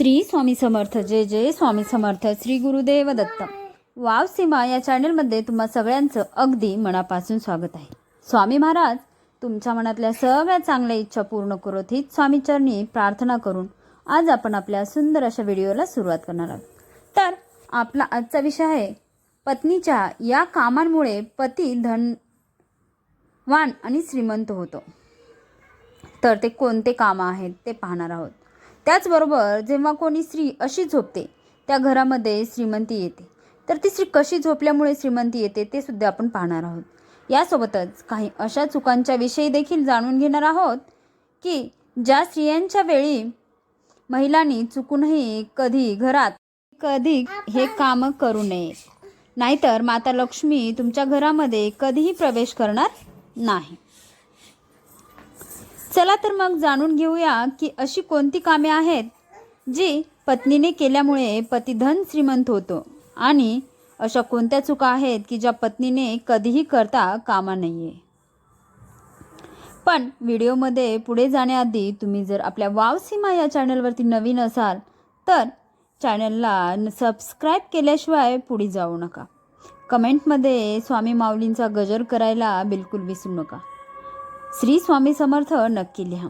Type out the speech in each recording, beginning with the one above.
श्री स्वामी समर्थ. जय जय स्वामी समर्थ. श्री गुरुदेव दत्त. वाव सीमा या चॅनलमध्ये तुम्हा सगळ्यांचं अगदी मनापासून स्वागत आहे. स्वामी महाराज तुमच्या मनातल्या सगळ्या चांगल्या इच्छा पूर्ण करोत हीच स्वामीचरणी प्रार्थना करून आज आपण आपल्या सुंदर अशा व्हिडिओला सुरुवात करणार आहोत. तर आपला आजचा विषय आहे पत्नीच्या या कामांमुळे पती धनवान आणि श्रीमंत होतो. तर ते कोणते कामं आहेत ते पाहणार आहोत. त्याचबरोबर जेव्हा कोणी स्त्री अशी झोपते त्या घरामध्ये श्रीमंती येते. तर ती स्त्री कशी झोपल्यामुळे श्रीमंती येते ते सुद्धा आपण पाहणार आहोत. यासोबतच काही अशा चुकांच्या विषयी देखील जाणून घेणार आहोत की ज्या स्त्रियांच्या वेळी महिलांनी चुकूनही कधी घरात कधी हे कामं करू नये. नाहीतर माता लक्ष्मी तुमच्या घरामध्ये कधीही प्रवेश करणार नाही. चला तर मग जाणून घेऊया की अशी कोणती कामे आहेत जी पत्नीने केल्यामुळे पती धन श्रीमंत होतो. आणि अशा कोणत्या चुका आहेत की ज्या पत्नीने कधीही करता कामा नाहीये पण व्हिडिओमध्ये पुढे जाण्याआधी तुम्ही जर आपल्या वाव सीमा या चॅनलवरती नवीन असाल तर चॅनलला सबस्क्राईब केल्याशिवाय पुढे जाऊ नका. कमेंटमध्ये स्वामी माऊलींचा गजर करायला बिलकुल विसरू नका. श्री स्वामी समर्थ नक्की लिहा.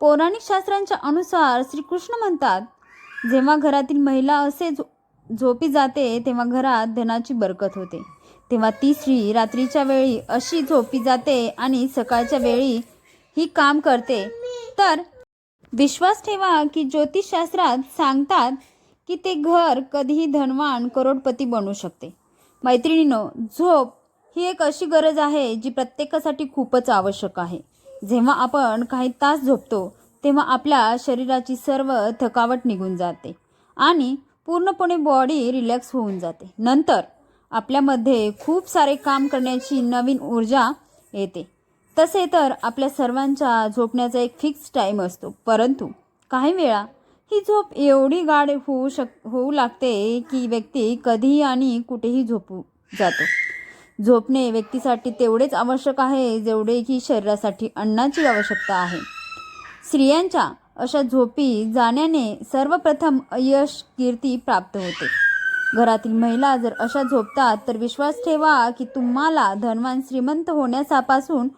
पौराणिक शास्त्रांच्या अनुसार श्रीकृष्ण म्हणतात जेव्हा घरातील महिला असे झो झोपी जाते तेव्हा घरात धनाची बरकत होते. तेव्हा ती स्त्री रात्रीच्या वेळी अशी झोपी जाते आणि सकाळच्या वेळी ही काम करते. तर विश्वास ठेवा की ज्योतिषशास्त्रात सांगतात की ते घर कधीही धनवान करोडपती बनू शकते. मैत्रिणीनो झोप ही एक अशी गरज आहे जी प्रत्येकासाठी खूपच आवश्यक आहे. जेव्हा आपण काही तास झोपतो तेव्हा आपल्या शरीराची सर्व थकावट निघून जाते आणि पूर्णपणे बॉडी रिलॅक्स होऊन जाते. नंतर आपल्यामध्ये खूप सारे काम करण्याची नवीन ऊर्जा येते. तसे तर आपल्या सर्वांच्या झोपण्याचा एक फिक्स टाईम असतो. परंतु काही वेळा ही झोप एवढी गाढ होऊ शक होऊ लागते की व्यक्ती कधीही आणि कुठेही झोपू जातो. झोपणे व्यक्तीसाठी तेवढेच आवश्यक आहे जेवढे की शरीरासाठी अन्नाची आवश्यकता आहे. स्त्रियांच्या अशा झोपी जाण्याने सर्वप्रथम यश कीर्ती प्राप्त होते. घरातील महिला जर अशा झोपतात तर विश्वास ठेवा की तुम्हाला धनवान श्रीमंत होण्यासापासून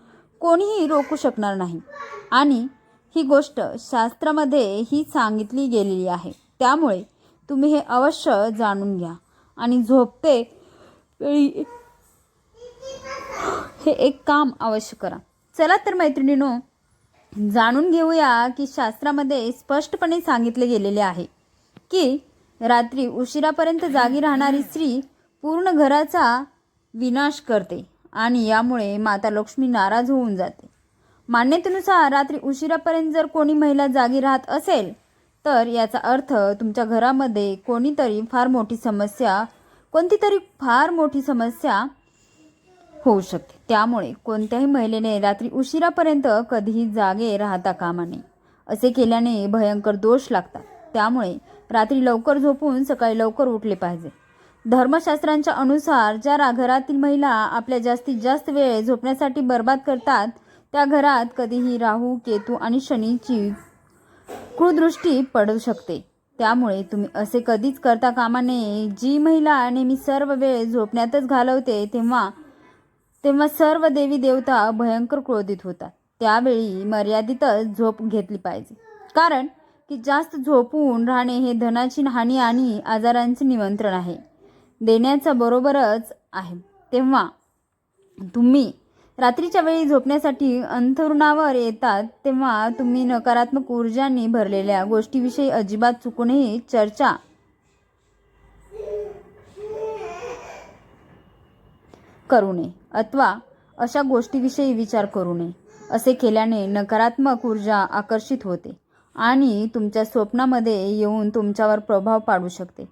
कोणीही रोखू शकणार नाही. आणि ही गोष्ट शास्त्रामध्ये ही सांगितली गेलेली आहे. त्यामुळे तुम्ही हे अवश्य जाणून घ्या. आणि झोपते वेळी हे एक काम अवश्य करा. चला तर मैत्रिणीनो जाणून घेऊया की शास्त्रामध्ये स्पष्टपणे सांगितले गेलेले आहे की रात्री उशिरापर्यंत जागी राहणारी स्त्री पूर्ण घराचा विनाश करते आणि यामुळे माता लक्ष्मी नाराज होऊन जाते. मान्यतेनुसार रात्री उशिरापर्यंत जर कोणी महिला जागी राहत असेल तर याचा अर्थ तुमच्या घरामध्ये कोणीतरी फार मोठी समस्या कोणती तरी फार मोठी समस्या होऊ शकते. त्यामुळे कोणत्याही महिलेने रात्री उशिरापर्यंत कधीही जागे राहता कामा नये. असे केल्याने भयंकर दोष लागतात. त्यामुळे रात्री लवकर झोपून सकाळी लवकर उठले पाहिजे. धर्मशास्त्रांच्या अनुसार ज्या रा- घरातील महिला आपल्या जास्तीत जास्त वेळ झोपण्यासाठी बर्बाद करतात त्या घरात कधीही राहू केतू आणि शनीची कुदृष्टी पडू शकते. त्यामुळे तुम्ही असे कधीच करता कामा नये. जी महिला नेहमी सर्व वेळ झोपण्यातच घालवते तेव्हा तेव्हा सर्व देवी देवता भयंकर क्रोधित होतात. त्यावेळी मर्यादितच झोप घेतली पाहिजे. कारण की जास्त झोपून राहणे हे धनाची हानी आणि आजारांचे निमंत्रण आहे. देण्याचा बरोबरच आहे. तेव्हा तुम्ही रात्रीच्या वेळी झोपण्यासाठी अंथरुणावर येतात तेव्हा तुम्ही नकारात्मक ऊर्जांनी भरलेल्या गोष्टीविषयी अजिबात चुकूनही चर्चा करू नये अथवा अशा गोष्टीविषयी विचार करू नये असे केल्याने नकारात्मक ऊर्जा आकर्षित होते आणि तुमच्या स्वप्नामध्ये येऊन तुमच्यावर प्रभाव पाडू शकते.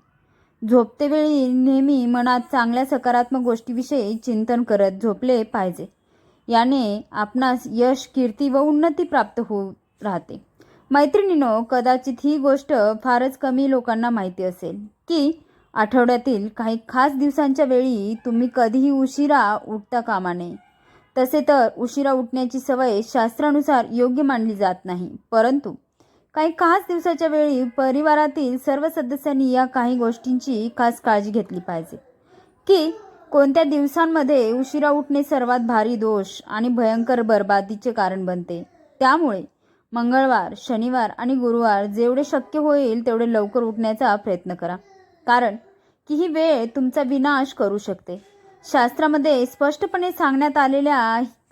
झोपतेवेळी नेहमी मनात चांगल्या सकारात्मक गोष्टीविषयी चिंतन करत झोपले पाहिजे. याने आपणास यश कीर्ती व उन्नती प्राप्त होऊ राहते. मैत्रिणीनो कदाचित ही गोष्ट फारच कमी लोकांना माहिती असेल की आठवड्यातील काही खास दिवसांच्या वेळी तुम्ही कधीही उशिरा उठता कामा नये तसे तर उशिरा उठण्याची सवय शास्त्रानुसार योग्य मानली जात नाही. परंतु काही खास दिवसाच्या वेळी परिवारातील सर्व सदस्यांनी या काही गोष्टींची खास काळजी घेतली पाहिजे. की कोणत्या दिवसांमध्ये उशिरा उठणे सर्वात भारी दोष आणि भयंकर बर्बादीचे कारण बनते. त्यामुळे मंगळवार शनिवार आणि गुरुवार जेवढे शक्य होईल तेवढे लवकर उठण्याचा प्रयत्न करा. कारण की ही वेळ तुमचा विनाश करू शकते. शास्त्रामध्ये स्पष्टपणे सांगण्यात आलेल्या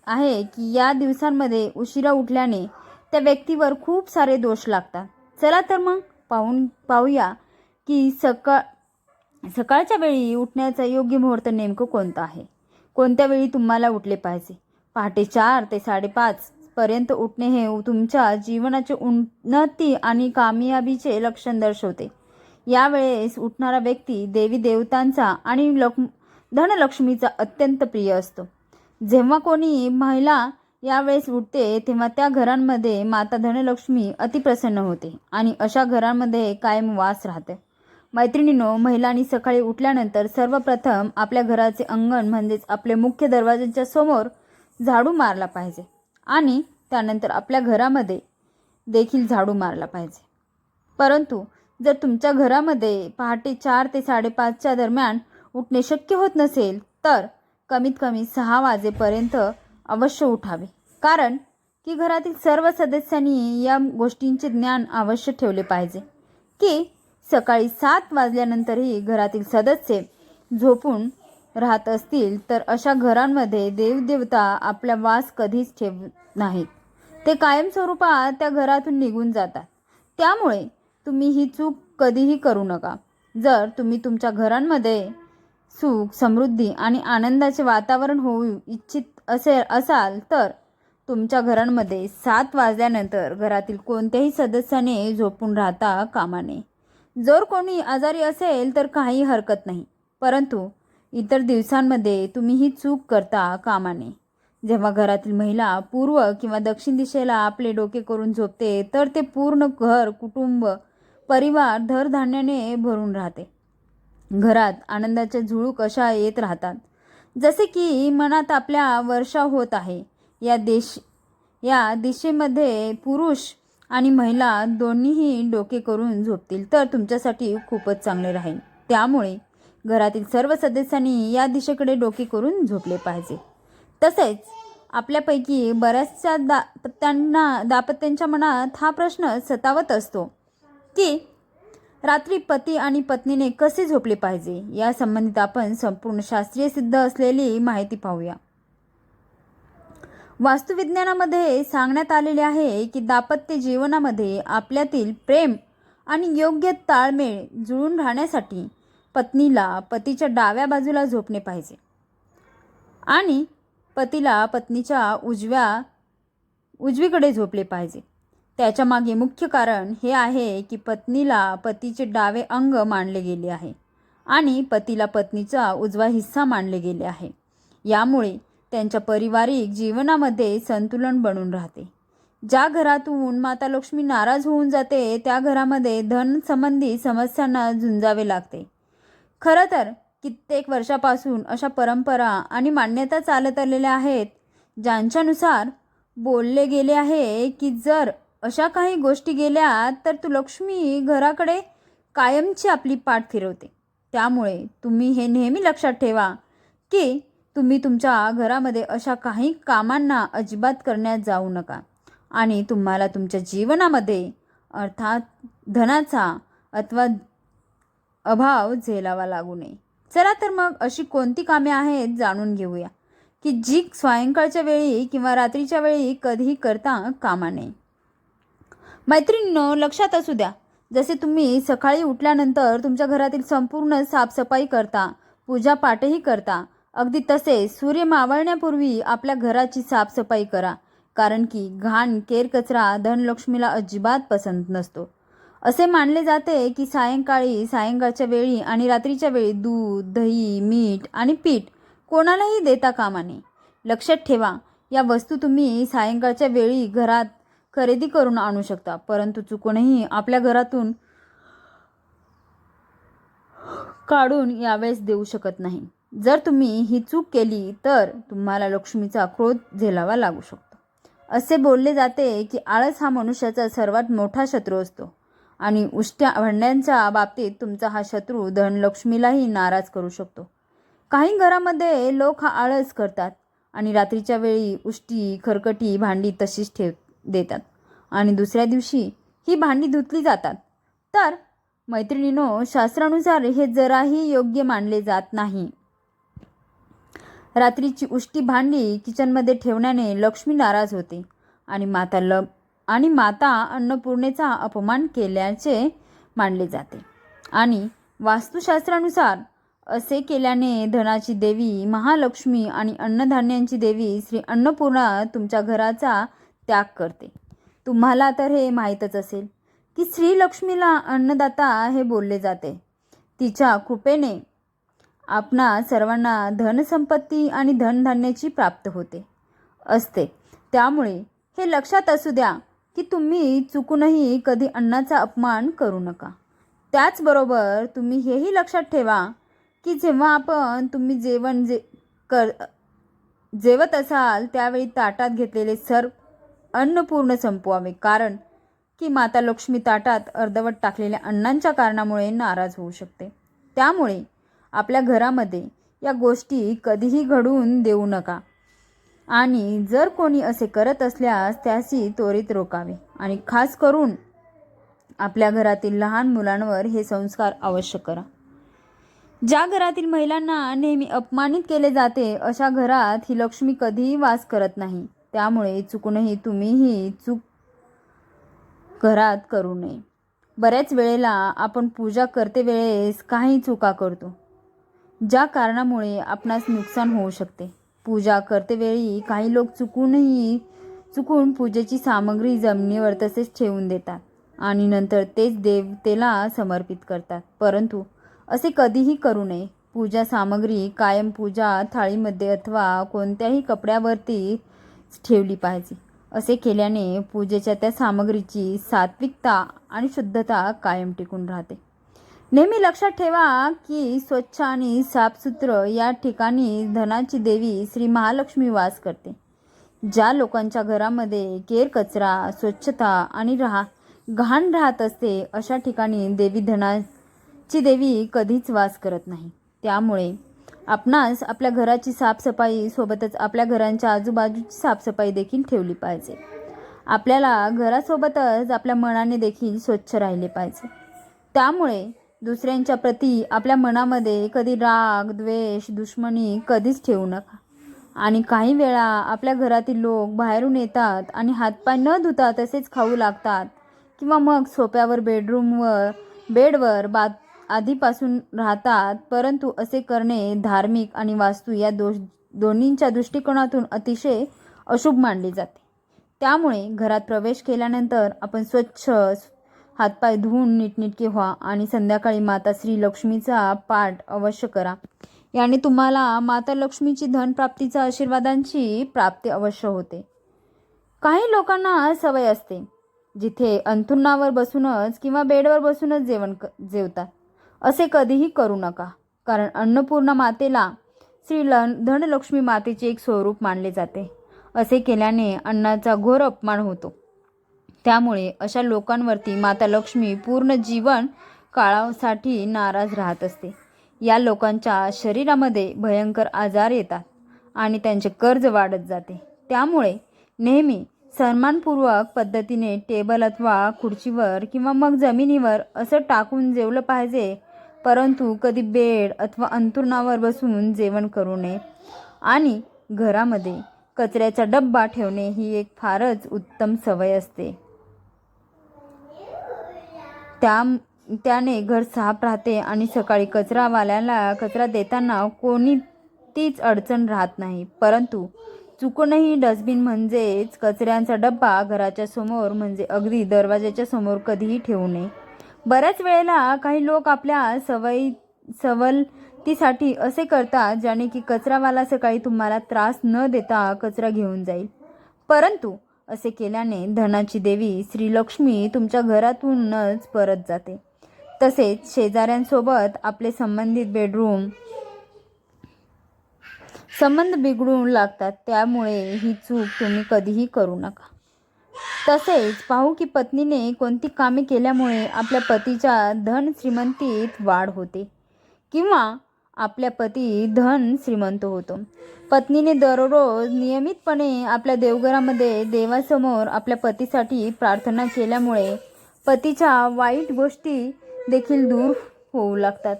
आहे की या दिवसांमध्ये उशिरा उठल्याने त्या व्यक्तीवर खूप सारे दोष लागतात. चला तर मग पाहून पाहूया की सकाळ सकाळच्या वेळी उठण्याचा योग्य मुहूर्त नेमकं कोणतं आहे? कोणत्या वेळी तुम्हाला उठले पाहिजे? पहाटे चार ते साडेपाच पर्यंत उठणे हे तुमच्या जीवनाचे उन्नती आणि कामयाबीचे लक्षण दर्शवते. यावेळेस उठणारा व्यक्ती देवी देवतांचा आणि लक धनलक्ष्मीचा अत्यंत प्रिय असतो. जेव्हा कोणी महिला यावेळेस उठते तेव्हा त्या घरांमध्ये माता धनलक्ष्मी अतिप्रसन्न होते आणि अशा घरांमध्ये कायम वास राहते. मैत्रिणीनो महिलांनी सकाळी उठल्यानंतर सर्वप्रथम आपल्या घराचे अंगण म्हणजेच आपले मुख्य दरवाजांच्या समोर झाडू मारला पाहिजे आणि त्यानंतर आपल्या घरामध्ये देखील झाडू मारला पाहिजे. परंतु जर तुमच्या घरामध्ये पहाटे चार ते साडेपाचच्या दरम्यान उठणे शक्य होत नसेल तर कमीत कमी सहा वाजेपर्यंत अवश्य उठावे. कारण की घरातील सर्व सदस्यांनी या गोष्टींचे ज्ञान अवश्य ठेवले पाहिजे. की सकाळी सात वाजल्यानंतरही घरातील सदस्य झोपून राहत असतील तर अशा घरांमध्ये देवदेवता आपला वास कधीच ठेव नाहीत. ते कायमस्वरूपात त्या घरातून निघून जातात. त्यामुळे तुम्ही ही चूक कधीही करू नका. जर तुम्ही तुमच्या घरांमध्ये सुख समृद्धी आणि आनंदाचे वातावरण होऊ इच्छित असेल असाल तर तुमच्या घरांमध्ये सात वाजल्यानंतर घरातील कोणत्याही सदस्याने झोपून राहता कामा नये. जर कोणी आजारी असेल तर काही हरकत नाही. परंतु इतर दिवसांमध्ये तुम्ही ही चूक करता कामा नये. जेव्हा घरातील महिला पूर्व किंवा दक्षिण दिशेला आपले डोके करून झोपते तर ते पूर्ण घर कुटुंब परिवार धरधान्याने भरून राहते. घरात आनंदाच्या झुळूक अशा येत राहतात. जसे की मनात आपल्या वर्षा होत आहे. या देश या दिशेमध्ये पुरुष आणि महिला दोन्हीही डोके करून झोपतील तर तुमच्यासाठी खूपच चांगले राहील. त्यामुळे घरातील सर्व सदस्यांनी या दिशेकडे डोके करून झोपले पाहिजे. तसेच आपल्यापैकी बऱ्याचशा दापत्यांना दापत्यांच्या मनात हा प्रश्न सतावत असतो. की रात्री पती आणि पत्नीने कसे झोपले पाहिजे? या संबंधित आपण संपूर्ण शास्त्रीय सिद्ध असलेली माहिती पाहूया. वास्तुविज्ञानामध्ये सांगण्यात आलेले आहे की दाम्पत्य जीवनामध्ये आपल्यातील प्रेम आणि योग्य ताळमेळ जुळून राहण्यासाठी पत्नीला पतीच्या डाव्या बाजूला झोपणे पाहिजे आणि पतीला पत्नीच्या उजव्या उजवीकडे झोपले पाहिजे. त्याच्यामागे मुख्य कारण हे आहे की पत्नीला पतीचे डावे अंग मानले गेले आहे आणि पतीला पत्नीचा उजवा हिस्सा मानले गेले आहे. यामुळे त्यांच्या पारिवारिक जीवनामध्ये संतुलन बनून राहते. ज्या घरातून माता लक्ष्मी नाराज होऊन जाते त्या घरामध्ये धनसंबंधी समस्यांना झुंजावे लागते. खरं तर कित्येक वर्षापासून अशा परंपरा आणि मान्यता चालत आलेल्या आहेत ज्यांच्यानुसार बोलले गेले आहे की जर अशा काही गोष्टी गेल्या तर तू लक्ष्मी घराकडे कायमची आपली पाठ फिरवते. त्यामुळे तुम्ही हे नेहमी लक्षात ठेवा की तुम्ही तुमच्या घरामध्ये अशा काही कामांना अजिबात करण्यात जाऊ नका आणि तुम्हाला तुमच्या जीवनामध्ये अर्थात धनाचा अथवा अभाव झेलावा लागू नये. चला तर मग अशी कोणती कामे आहेत जाणून घेऊया की जी सायंकाळच्या वेळी किंवा रात्रीच्या वेळी कधीही करता कामा नये. मैत्रिणींनो लक्षात असू द्या. जसे तुम्ही सकाळी उठल्यानंतर तुमच्या घरातील संपूर्ण साफसफाई करता पूजापाठही करता अगदी तसेच सूर्य मावळण्यापूर्वी आपल्या घराची साफसफाई करा कारण की घाण केर कचरा धनलक्ष्मीला अजिबात पसंत नसतो. असे मानले जाते की सायंकाळी सायंकाळच्या वेळी आणि रात्रीच्या वेळी दूध दही मीठ आणि पीठ कोणालाही देता कामा नये. लक्षात ठेवा या वस्तू तुम्ही सायंकाळच्या वेळी घरात खरेदी करून आणू शकता. परंतु चुकूनही आपल्या घरातून काढून यावेळेस देऊ शकत नाही. जर तुम्ही ही चूक केली तर तुम्हाला लक्ष्मीचा क्रोध झेलावा लागू शकतो. असे बोलले जाते की आळस हा मनुष्याचा सर्वात मोठा शत्रू असतो आणि उष्ट्या भांड्यांच्या बाबतीत तुमचा हा शत्रू धनलक्ष्मीलाही नाराज करू शकतो. काही घरामध्ये लोक हा आळस करतात आणि रात्रीच्या वेळी उष्टी खरकटी भांडी तशीच ठेव देतात. आणि दुसऱ्या दिवशी ही भांडी धुतली जातात. तर मैत्रिणीनो शास्त्रानुसार हे जराही योग्य मानले जात नाही. रात्रीची उष्टी भांडी किचनमध्ये ठेवण्याने लक्ष्मी नाराज होते आणि माता ल आणि माता अन्नपूर्णेचा अपमान केल्याचे मानले जाते. आणि वास्तुशास्त्रानुसार असे केल्याने धनाची देवी महालक्ष्मी आणि अन्नधान्यांची देवी श्री अन्नपूर्णा तुमच्या घराचा त्याग करते. तुम्हाला तर हे माहीतच असेल की श्रीलक्ष्मीला अन्नदाता हे बोलले जाते. तिच्या कृपेने आपणा सर्वांना धनसंपत्ती आणि धनधान्याची प्राप्त होते. असते. त्यामुळे हे लक्षात असू द्या की तुम्ही चुकूनही कधी अन्नाचा अपमान करू नका. त्याचबरोबर तुम्ही हेही लक्षात ठेवा की जेव्हा आपण तुम्ही जेवण जे कर जेवत असाल त्यावेळी ताटात घेतलेले सर्व अन्नपूर्ण संपवावे. कारण की माता लक्ष्मी ताटात अर्धवट टाकलेल्या अन्नांच्या कारणामुळे नाराज होऊ शकते. त्यामुळे आपल्या घरामध्ये या गोष्टी कधीही घडवून देऊ नका. आणि जर कोणी असे करत असल्यास त्याशी त्वरित रोकावे. आणि खास करून आपल्या घरातील लहान मुलांवर हे संस्कार अवश्य करा. ज्या घरातील महिलांना नेहमी अपमानित केले जाते अशा घरात ही लक्ष्मी कधीही वास करत नाही. त्यामुळे चुकूनही तुम्हीही चूक घरात करू नये. बऱ्याच वेळेला आपण पूजा करते वेळेस काही चुका करतो ज्या कारणामुळे आपणास नुकसान होऊ शकते. पूजा करते वेळी काही लोक चुकूनही चुकून पूजेची सामग्री जमिनीवर तसेच ठेवून देतात आणि नंतर तेच देवतेला समर्पित करतात. परंतु असे कधीही करू नये. पूजा सामग्री कायम पूजा थाळीमध्ये अथवा कोणत्याही कपड्यावरती ठेवली पाहिजे. असे केल्याने पूजेच्या त्या सामग्रीची सात्विकता आणि शुद्धता कायम टिकून राहते. नेहमी लक्षात ठेवा की स्वच्छ आणि साफसुथरं या ठिकाणी धनाची देवी श्री महालक्ष्मी वास करते. ज्या लोकांच्या घरामध्ये केर कचरा स्वच्छता आणि राहा घाण राहत असते अशा ठिकाणी देवी धनाची देवी कधीच वास करत नाही. त्यामुळे आपणास आपल्या घराची साफसफाई सोबतच आपल्या घरांच्या आजूबाजूची साफसफाई देखील ठेवली पाहिजे. आपल्याला घरासोबतच आपल्या मनाने देखील स्वच्छ राहिले पाहिजे. त्यामुळे दुसऱ्यांच्या प्रती आपल्या मनामध्ये कधी राग द्वेष दुश्मनी कधीच ठेवू नका. आणि काही वेळा आपल्या घरातील लोक बाहेरून येतात आणि हातपाय न धुता तसेच खाऊ लागतात किंवा मग सोप्यावर बेडरूमवर बेडवर बाथ आधीपासून राहतात परंतु असे करणे धार्मिक आणि वास्तू या दोष दोन्हींच्या दृष्टिकोनातून अतिशय अशुभ मानले जाते. त्यामुळे घरात प्रवेश केल्यानंतर आपण स्वच्छ हातपाय धुवून नीटनीटके व्हा आणि संध्याकाळी माता श्री लक्ष्मीचा पाठ अवश्य करा. याने तुम्हाला माता लक्ष्मीची धनप्राप्तीचा आशीर्वादांची प्राप्ती अवश्य होते. काही लोकांना सवय असते जिथे अंथरुणावर बसूनच किंवा बेडवर बसूनच जेवण क जेवतात. असे कधीही करू नका. कारण अन्नपूर्णा मातेला श्री ल धनलक्ष्मी मातेचे एक स्वरूप मानले जाते. असे केल्याने अन्नाचा घोर अपमान होतो. त्यामुळे अशा लोकांवरती माता लक्ष्मी पूर्ण जीवन काळासाठी नाराज राहत असते. या लोकांच्या शरीरामध्ये भयंकर आजार येतात आणि त्यांचे कर्ज वाढत जाते. त्यामुळे नेहमी सन्मानपूर्वक पद्धतीने टेबल अथवा खुर्चीवर किंवा मग जमिनीवर असं टाकून जेवलं पाहिजे परंतु कधी बेड अथवा अंथरुणावर बसून जेवण करू नये. आणि घरामध्ये कचऱ्याचा डब्बा ठेवणे ही एक फारच उत्तम सवय असते. त्या त्याने घर साफ राहते आणि सकाळी कचरावाल्याला कचरा देताना कोणी तीच अडचण राहत नाही. परंतु चुकूनही डस्टबिन म्हणजेच कचऱ्यांचा डब्बा घराच्या समोर म्हणजे अगदी दरवाजाच्या समोर कधीही ठेवू नये. बऱ्याच वेळेला काही लोक आपल्या सवयी सवलतीसाठी असे करतात ज्याने की कचरावाला सकाळी तुम्हाला त्रास न देता कचरा घेऊन जाईल. परंतु असे केल्याने धनाची देवी श्रीलक्ष्मी तुमच्या घरातूनच परत जाते. तसेच शेजाऱ्यांसोबत आपले संबंधित बेडरूम संबंध बिघडू लागतात. त्यामुळे ही चूक तुम्ही कधीही करू नका. तसेच पाहू की पत्नीने कोणती कामे केल्यामुळे आपल्या पतीच्या धन श्रीमंतीत वाढ होते किंवा आपल्या पती धन श्रीमंत होतो. पत्नीने दररोज नियमितपणे आपल्या देवघरामध्ये देवासमोर आपल्या पतीसाठी प्रार्थना केल्यामुळे पतीच्या वाईट गोष्टी देखील दूर होऊ लागतात.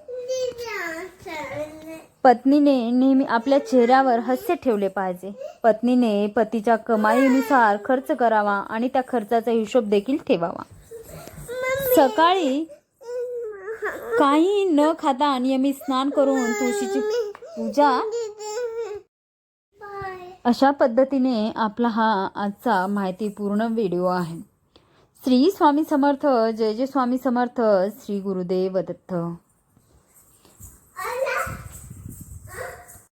पत्नीने नेहमी आपल्या चेहऱ्यावर हास्य ठेवले पाहिजे. पत्नीने पतीच्या कमाईनुसार खर्च करावा आणि त्या खर्चाचा हिशोब देखील ठेवावा. सकाळी काही न खाता नियमित स्नान करून तुळशीची पूजा अशा पद्धतीने आपला हा आजचा माहितीपूर्ण व्हिडिओ आहे. श्री स्वामी समर्थ जय जय स्वामी समर्थ श्री गुरुदेव दत्त.